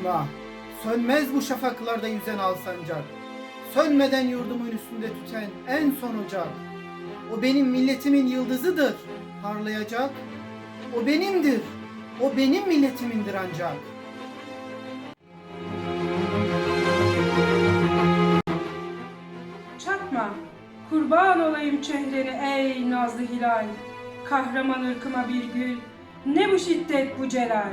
korkma. Sönmez bu şafaklarda yüzen al sancak. Sönmeden yurdumun üstünde tüten en son ocak. O benim milletimin yıldızıdır, parlayacak. O benimdir, o benim milletimindir ancak. Çakma, kurban olayım çehreni ey nazlı hilal. Kahraman ırkıma bir gül, ne bu şiddet bu celal.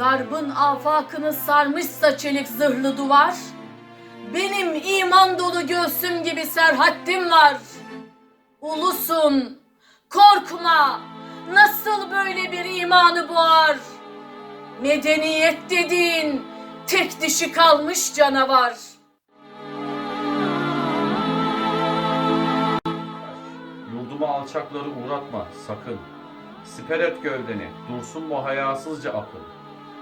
Garbın afakını sarmışsa çelik zırhlı duvar, benim iman dolu göğsüm gibi serhaddim var. Ulusun, korkma, nasıl böyle bir imanı boğar? Medeniyet dediğin tek dişi kalmış canavar. Yurduma alçakları uğratma sakın. Siper et gövdeni, dursun mu hayasızca akıl.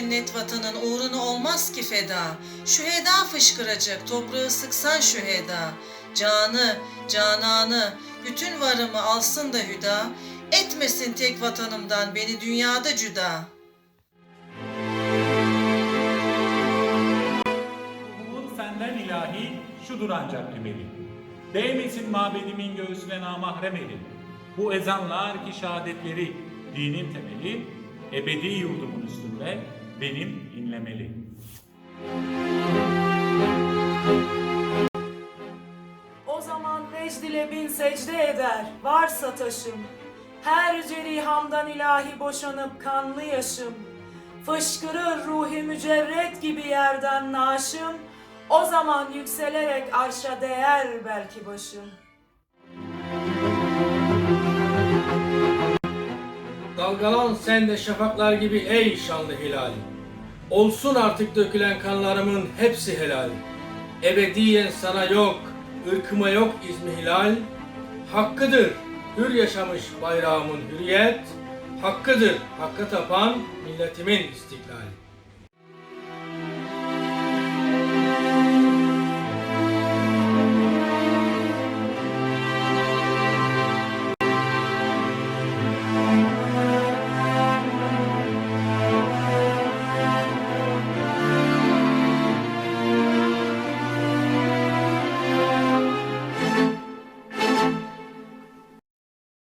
Cennet vatanın uğruna olmaz ki feda? Şüheda fışkıracak, toprağı sıksan şüheda. Canı, cananı, bütün varımı alsın da hüda. Etmesin tek vatanımdan beni dünyada cüda. Umut senden ilahi, şudur ancak ebedi. Değmesin mabedimin göğsüne namahrem elin. Bu ezanlar ki şehadetleri, dinin temeli, ebedi yurdumun üstünde benim inlemeli. O zaman vecd ile bin secde eder, varsa taşım. Her cerihamdan ilahi boşanıp kanlı yaşım. Fışkırır ruhi mücerret gibi yerden naşım. O zaman yükselerek arşa değer belki başım. Dalgalan sen de şafaklar gibi ey şanlı hilal. Olsun artık dökülen kanlarımın hepsi helal. Ebediyen sana yok, ırkıma yok izmi hilal. Hakkıdır hür yaşamış bayrağımın hürriyet. Hakkıdır hakka tapan milletimin istiklal.